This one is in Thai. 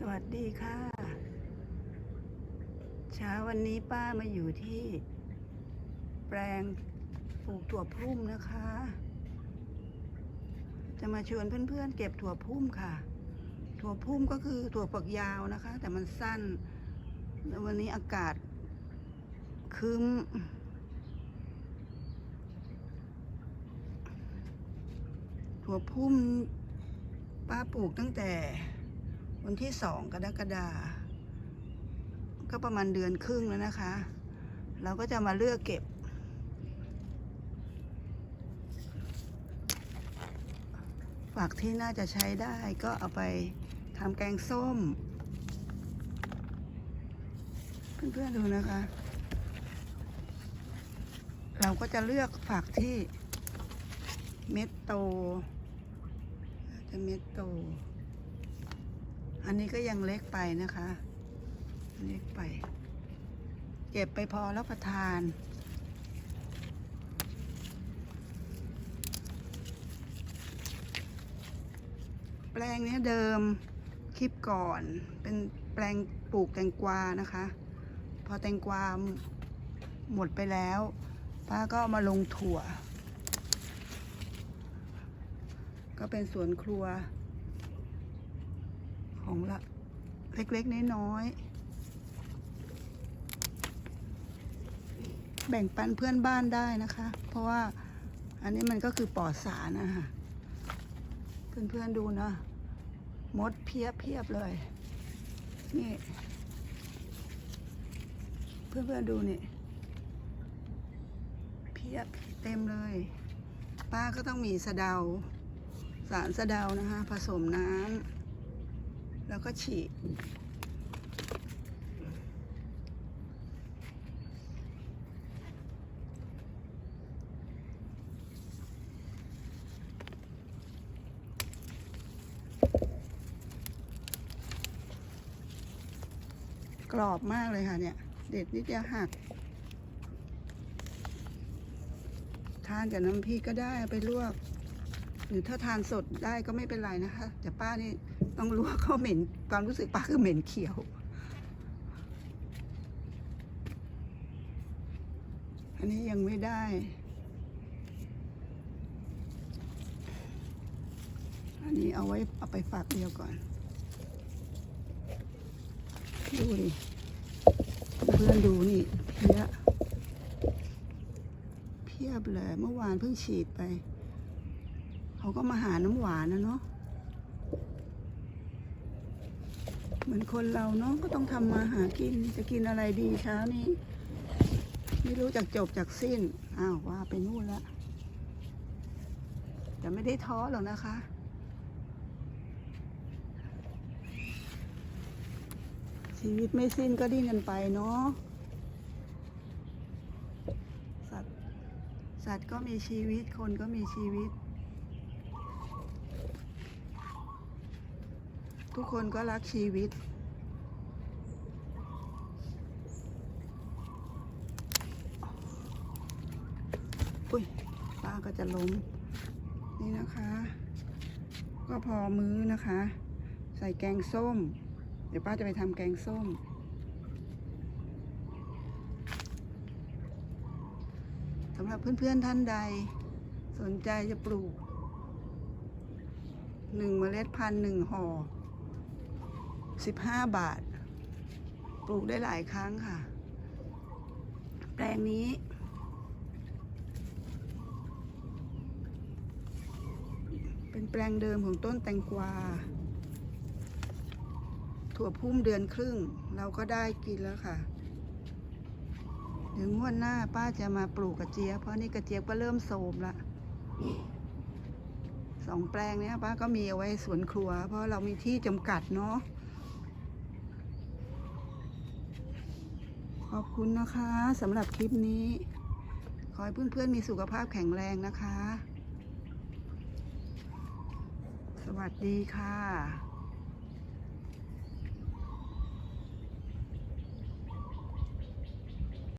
สวัสดีค่ะ เช้าวันนี้ป้ามาอยู่ที่ แปลงปลูกถั่วพุ่มนะคะ จะมาชวนเพื่อนๆ เก็บถั่วพุ่มค่ะ ถั่วพุ่มก็คือถั่วฝักยาวนะคะ แต่มันสั้นแล้ววันนี้อากาศครึ้มถั่วพุ่มป้าปลูกตั้งแต่ วันที่สองกรกฎาก็ประมาณเดือนครึ่งแล้วนะคะ เราก็จะมาเลือกเก็บ ฝักที่น่าจะใช้ได้ก็เอาไปทำแกงส้ม เพื่อนๆดูนะคะ เราก็จะเลือกฝักที่เม็ดโต จะเม็ดโต อันนี้ก็ยังเล็กไปนะคะ เล็กไป เก็บไปพอรับประทาน แปลงนี้เดิมคลิปก่อน เป็นแปลงปลูกแตงกวานะคะ พอแตงกวาหมดไปแล้ว ป้าก็ามาลงถั่ว ก็เป็นสวนครัว ของละเล็กๆ น้อยๆ แบ่งปันเพื่อนบ้านได้นะคะ เพราะว่าอันนี้มันก็คือปลอดสารนะคะเพื่อนๆดูนะ มดเพียบเพียบเลย นี่ เพื่อนๆดูนี่ เพียบเต็มเลย ป้าก็ต้องมีสะเดา สารสะเดานะคะ ผสมน้ำ แล้วก็ฉีดกรอบมากเลยค่ะเนี่ย เด็ดนิดเดียวหัก ทานกับน้ำพริกก็ได้ไปลวก หรือถ้าทานสดได้ก็ไม่เป็นไรนะคะ แต่ป้านี่ต้องลวกเขาเหม็นความรู้สึกป้าคือเหม็นเขียว อันนี้ยังไม่ได้ อันนี้เอาไว้เอาไปฝากเดียวก่อน ดูดิเพื่อนดูนี่เพี้ยเพียบเลยเมื่อวานเพิ่งฉีดไป เขาก็มาหาน้ำหวานนะเนาะเหมือนคนเราเนาะก็ต้องทำมาหากินจะกินอะไรดีเช้านี้ ไม่รู้จักจบจากสิ้นอ้าวว่าไปนู่นละแต่ไม่ได้ท้อหรอกนะคะ ชีวิตไม่สิ้นก็ดิ้นกันไปเนาะสัตว์สัตว์ก็มีชีวิตคนก็มีชีวิต ทุกคนก็รักชีวิต อุ้ยป้าก็จะล้มนี่นะคะ ก็พอมื้อนะคะ ใส่แกงส้ม เดี๋ยวป้าจะไปทำแกงส้มสำหรับเพื่อนๆท่านใด สนใจจะปลูกหนึ่งเมล็ดพันหนึ่งห่อ สิบห้าบาท ปลูกได้หลายครั้งค่ะ แปลงนี้เป็นแปลงเดิมของต้นแตงกวา ถั่วพุ่มเดือนครึ่ง เราก็ได้กินแล้วค่ะเดี๋ยวงวดหน้าป้าจะมาปลูกกระเจี๊ยบเพราะนี่กระเจี๊ยบก็เริ่มโทรมละสองแปลงเนี้ยป้าก็มีเอาไว้สวนครัว เพราะเรามีที่จำกัดเนาะ ขอบคุณนะคะสำหรับคลิปนี้ ขอให้เพื่อนๆมีสุขภาพแข็งแรงนะคะ สวัสดีค่ะ